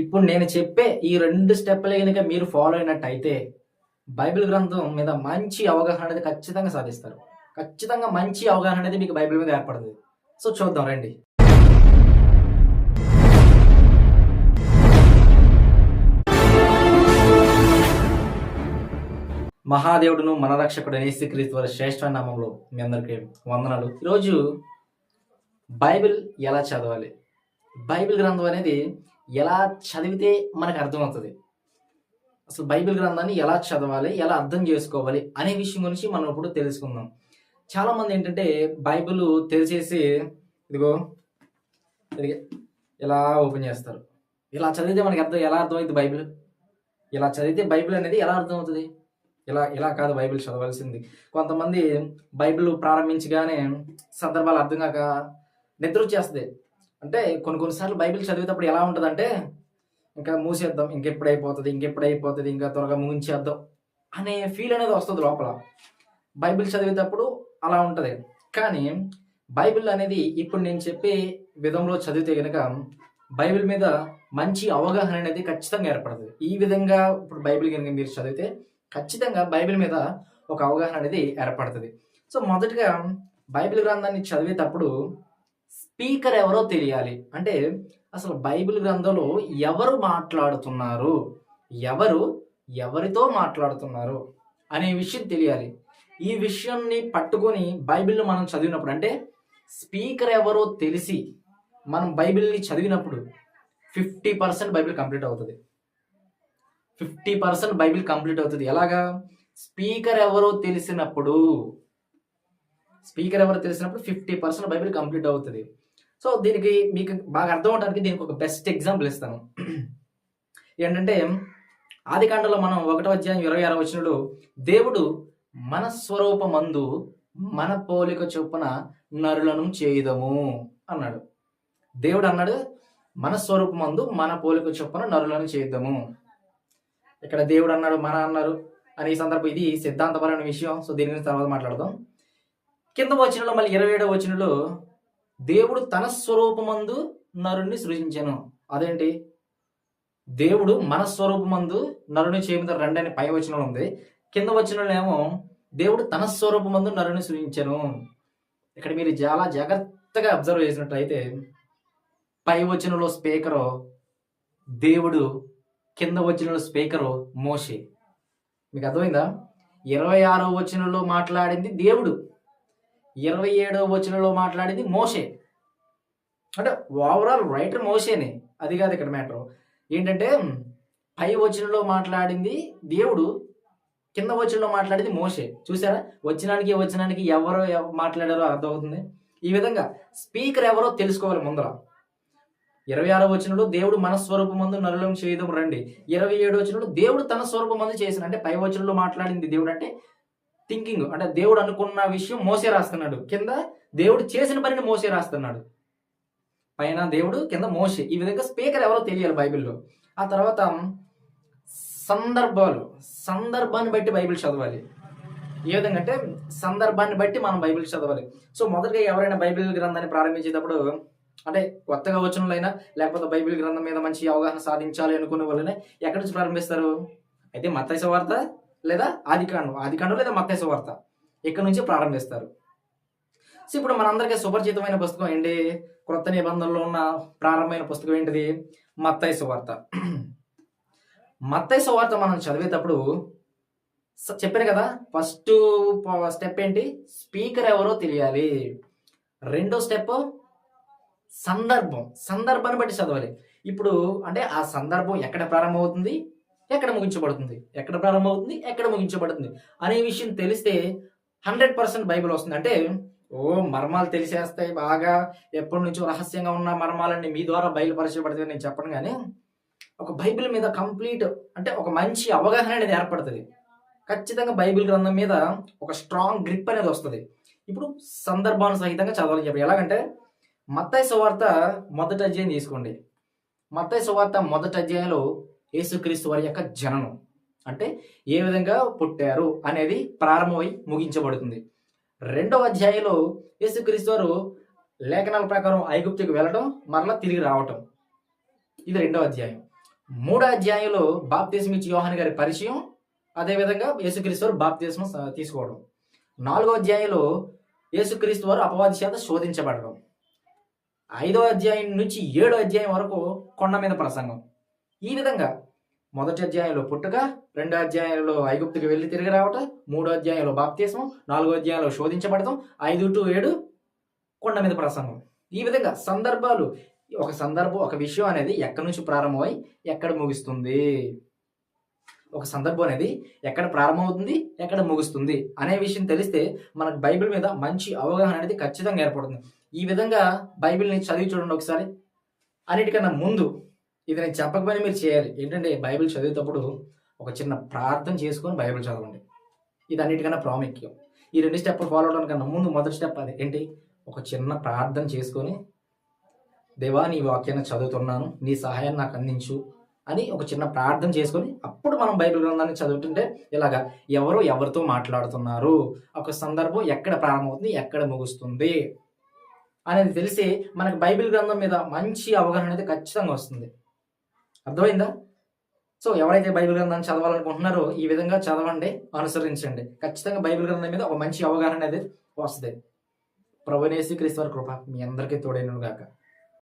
ఇప్పుడు నేను చెప్పే ఈ రెండు స్టెప్లే కనుక మీరు ఫాలో అయినట్టయితే బైబిల్ గ్రంథం మీద మంచి అవగాహన అనేది ఖచ్చితంగా సాధిస్తారు. ఖచ్చితంగా మంచి అవగాహన అనేది మీకు బైబిల్ మీద ఏర్పడుతుంది. సో చూద్దాం రండి. మహాదేవుడును మన రక్షకుడు యేసుక్రీస్తు వారి శ్రేష్ఠ నామంలో మీ అందరికీ వందనాలు. ఈరోజు బైబిల్ ఎలా చదవాలి? బైబిల్ గ్రంథం అనేది ఎలా చదివితే మనకు అర్థమవుతుంది? అసలు బైబిల్ గ్రంథాన్ని ఎలా చదవాలి? ఎలా అర్థం చేసుకోవాలి? అనే విషయం గురించి మనం ఇప్పుడు తెలుసుకుందాం. చాలా మంది ఏంటంటే బైబిల్ తెరిచేసి ఇదిగో ఇలా ఓపెన్ చేస్తారు? ఇలా చదివితే మనకి అర్థం ఎలా అర్థమవుతుంది బైబిల్? ఇలా చదివితే బైబిల్ అనేది ఎలా అర్థమవుతుంది? ఇలా ఇలా కాదు బైబిల్ చదవాల్సింది. కొంతమంది బైబిల్ ప్రారంభించగానే సందర్భాలు అర్థం కాక నిద్ర వచ్చేస్తుంది. అంటే కొన్ని కొన్నిసార్లు బైబిల్ చదివేటప్పుడు ఎలా ఉంటుందంటే ఇంకా మూసేద్దాం ఇంకెప్పుడు అయిపోతుంది ఇంకెప్పుడు అయిపోతుంది ఇంకా త్వరగా ముగించేద్దాం అనే ఫీల్ అనేది వస్తుంది లోపల. బైబిల్ చదివేటప్పుడు అలా ఉంటుంది. కానీ బైబిల్ అనేది ఇప్పుడు నేను చెప్పే విధంలో చదివితే కనుక బైబిల్ మీద మంచి అవగాహన అనేది ఖచ్చితంగా ఏర్పడుతుంది. ఈ విధంగా ఇప్పుడు బైబిల్ కనుక మీరు చదివితే ఖచ్చితంగా బైబిల్ మీద ఒక అవగాహన అనేది ఏర్పడుతుంది. సో మొదటగా బైబిల్ గ్రంథాన్ని చదివేటప్పుడు స్పీకర్ ఎవరో తెలియాలి. అంటే అసలు బైబిల్ గ్రంథంలో ఎవరు మాట్లాడుతున్నారు? ఎవరు ఎవరితో మాట్లాడుతున్నారు? అనే విషయం తెలియాలి. ఈ విషయాన్ని పట్టుకొని బైబిల్ని మనం చదివినప్పుడు అంటే స్పీకర్ ఎవరో తెలిసి మనం బైబిల్ని చదివినప్పుడు ఫిఫ్టీ పర్సెంట్ బైబిల్ కంప్లీట్ అవుతుంది. ఫిఫ్టీ పర్సెంట్ బైబిల్ కంప్లీట్ అవుతుంది. ఎలాగా? స్పీకర్ ఎవరో తెలిసినప్పుడు స్పీకర్ ఎవరో తెలిసినప్పుడు ఫిఫ్టీ పర్సెంట్ బైబిల్ కంప్లీట్ అవుతుంది. సో దీనికి మీకు బాగా అర్థం అవడానికి దీనికి ఒక బెస్ట్ ఎగ్జాంపుల్ ఇస్తాను. ఏంటంటే ఆది కాండలో మనం ఒకటో అధ్యాయం ఇరవై ఆరో వచ్చినప్పుడు దేవుడు మన స్వరూపమందు మన పోలిక చొప్పున నరులను చేయదము అన్నాడు. దేవుడు అన్నాడు మన స్వరూపమందు మన పోలిక చొప్పున నరులను చేద్దాము ఇక్కడ దేవుడు అన్నాడు మన అన్నారు అనే సందర్భం ఇది సిద్ధాంతపరమైన విషయం. సో దీని గురించి తర్వాత మాట్లాడదాం. కింద వచనంలో మళ్ళీ ఇరవై ఏడవ వచనంలో దేవుడు తన స్వరూపమందు నరుణ్ణి సృజించను. అదేంటి? దేవుడు మన స్వరూపమందు నరుని చేయమిత రండి అని పై వచనంలో ఉంది. కింద వచనంలో ఏమో దేవుడు తన స్వరూపమందు నరుని సృజించను. ఇక్కడ మీరు చాలా జాగ్రత్తగా అబ్జర్వ్ చేసినట్లయితే పై వచనంలో స్పీకరు దేవుడు కింద వచనంలో స్పీకరు మోషే. మీకు అర్థమైందా? ఇరవై ఆరో వచనంలో మాట్లాడింది దేవుడు. ఇరవై ఏడవ వచనంలో మాట్లాడింది మోషే. అంటే ఓవరాల్ రైటర్ మోసేనే అది కాదు ఇక్కడ మ్యాటర్ ఏంటంటే పై వచనంలో మాట్లాడింది దేవుడు కింద వచనంలో మాట్లాడింది మోషే. చూసారా? వచనానికి వచనానికి ఎవరు మాట్లాడారో అర్థమవుతుంది. ఈ విధంగా స్పీకర్ ఎవరో తెలుసుకోవాలి ముందర. ఇరవై ఆరో వచనంలో దేవుడు మన స్వరూపం మందు నరులం చేయడం రండి. ఇరవై ఏడు వచనంలో దేవుడు తన స్వరూపం మందు చేసిన అంటే పై వచనంలో మాట్లాడింది దేవుడు అంటే థింకింగ్ అంటే దేవుడు అనుకున్న విషయం మోసే రాస్తున్నాడు. కింద దేవుడు చేసిన పనిని మోసే రాస్తున్నాడు. పైన దేవుడు కింద మోసే. ఈ విధంగా స్పీకర్ ఎవరో తెలియాలి బైబిల్లో. ఆ తర్వాత సందర్భాలు సందర్భాన్ని బట్టి బైబిల్ చదవాలి. ఏ విధంగా అంటే సందర్భాన్ని బట్టి మనం బైబిల్ చదవాలి. సో మొదటగా ఎవరైనా బైబిల్ గ్రంథాన్ని ప్రారంభించేటప్పుడు అంటే కొత్తగా వచ్చినలైనా లేకపోతే బైబిల్ గ్రంథం మీద మంచి అవగాహన సాధించాలి అనుకునే వాళ్ళనే ఎక్కడి నుంచి ప్రారంభిస్తారు? అయితే మత్తైస వార్త లేదా ఆదికాండం ఆదికాండం లేదా మత్తే వార్త. ఇక్కడ నుంచి ప్రారంభిస్తారు? సో ఇప్పుడు మనందరికీ సుపరిచితమైన పుస్తకం ఏంటి? క్రొత్త నిబంధనలో ఉన్న ప్రారంభమైన పుస్తకం ఏంటిది? మత్తయి సువార్త మత్తయి సువార్త మనం చదివేటప్పుడు స- చెప్పాను కదా ఫస్ట్ స్టెప్ ఏంటి? స్పీకర్ ఎవరో తెలియాలి. రెండో స్టెప్ సందర్భం. సందర్భాన్ని బట్టి చదవాలి. ఇప్పుడు అంటే ఆ సందర్భం ఎక్కడ ప్రారంభమవుతుంది? ఎక్కడ ముగించబడుతుంది? ఎక్కడ ప్రారంభమవుతుంది? ఎక్కడ ముగించబడుతుంది? అనే విషయం తెలిస్తే హండ్రెడ్ పర్సెంట్ బైబిల్ వస్తుంది. అంటే ఓ మర్మాలు తెలిసేస్తాయి బాగా. ఎప్పటి నుంచో రహస్యంగా ఉన్న మర్మాలన్నీ మీ ద్వారా బయలుపరచబడితే నేను చెప్పను కానీ ఒక బైబిల్ మీద కంప్లీట్ అంటే ఒక మంచి అవగాహన అనేది ఏర్పడుతుంది. ఖచ్చితంగా బైబిల్ గ్రంథం మీద ఒక స్ట్రాంగ్ గ్రిప్ అనేది వస్తుంది. ఇప్పుడు సందర్భానుసహితంగా చదవాలి చెప్పి ఎలాగంటే మత్తాయి సువార్త మొదటి అధ్యాయం తీసుకోండి. మత్తాయి సువార్త మొదటి అధ్యాయంలో యేసుక్రీస్తు వారి యొక్క జననం. అంటే ఏ విధంగా పుట్టారు అనేది ప్రారంభమై ముగించబడుతుంది. రెండవ అధ్యాయంలో యేసుక్రీస్తు వారు లేఖనాల ప్రకారం ఐగుప్తుకు వెళ్ళడం మరలా తిరిగి రావటం. ఇది రెండవ అధ్యాయం. మూడో అధ్యాయంలో బాప్తిజం ఇచ్చి యోహాన్ గారి పరిచయం అదేవిధంగా యేసుక్రీస్తు వారు బాప్తిజం తీసుకోవడం. నాలుగో అధ్యాయంలో యేసుక్రీస్తు వారు అపవాది చేత శోధించబడడం. ఐదో అధ్యాయం నుంచి ఏడో అధ్యాయం వరకు కొండ మీద ప్రసంగం. ఈ విధంగా మొదటి అధ్యాయంలో పుట్టుక రెండో అధ్యాయంలో ఐగుప్తుకి వెళ్ళి తిరిగి రావటం మూడో అధ్యాయంలో బాప్తీసం నాలుగో అధ్యాయంలో శోధించబడటం ఐదు టు ఏడు కొండ మీద ప్రసంగం. ఈ విధంగా సందర్భాలు ఒక సందర్భం ఒక విషయం అనేది ఎక్కడి నుంచి ప్రారంభమై ఎక్కడ ముగుస్తుంది? ఒక సందర్భం అనేది ఎక్కడ ప్రారంభమవుతుంది ఎక్కడ ముగుస్తుంది అనే విషయం తెలిస్తే మనకు బైబిల్ మీద మంచి అవగాహన అనేది ఖచ్చితంగా ఏర్పడుతుంది. ఈ విధంగా బైబిల్ని చదివి చూడండి ఒకసారి. అన్నిటికన్నా ముందు ఇది నేను చెప్పకపోయినా మీరు చేయాలి. ఏంటంటే బైబిల్ చదివేటప్పుడు ఒక చిన్న ప్రార్థన చేసుకొని బైబిల్ చదవండి. ఇది అన్నిటికన్నా ప్రాముఖ్యం. ఈ రెండు స్టెప్పులు ఫాలో అవడం కన్నా ముందు మొదటి స్టెప్ అది. ఏంటి? ఒక చిన్న ప్రార్థన చేసుకొని దేవా నీ వాక్యాన్ని చదువుతున్నాను నీ సహాయాన్ని నాకు అందించు అని ఒక చిన్న ప్రార్థన చేసుకొని అప్పుడు మనం బైబిల్ గ్రంథాన్ని చదువుతుంటే ఇలాగా ఎవరు ఎవరితో మాట్లాడుతున్నారు ఒక సందర్భం ఎక్కడ ప్రారంభమవుతుంది ఎక్కడ ముగుస్తుంది అనేది తెలిసి మనకు బైబిల్ గ్రంథం మీద మంచి అవగాహన అయితే ఖచ్చితంగా వస్తుంది. అర్థమైందా? సో ఎవరైతే బైబిల్ గ్రంథాన్ని చదవాలనుకుంటున్నారో ఈ విధంగా చదవండి అనుసరించండి. ఖచ్చితంగా బైబిల్ గ్రంథం మీద ఒక మంచి అవగాహన అనేది వస్తుంది. ప్రభునేసి క్రీస్తు వారి కృప మీ అందరికీ తోడైనను గాక.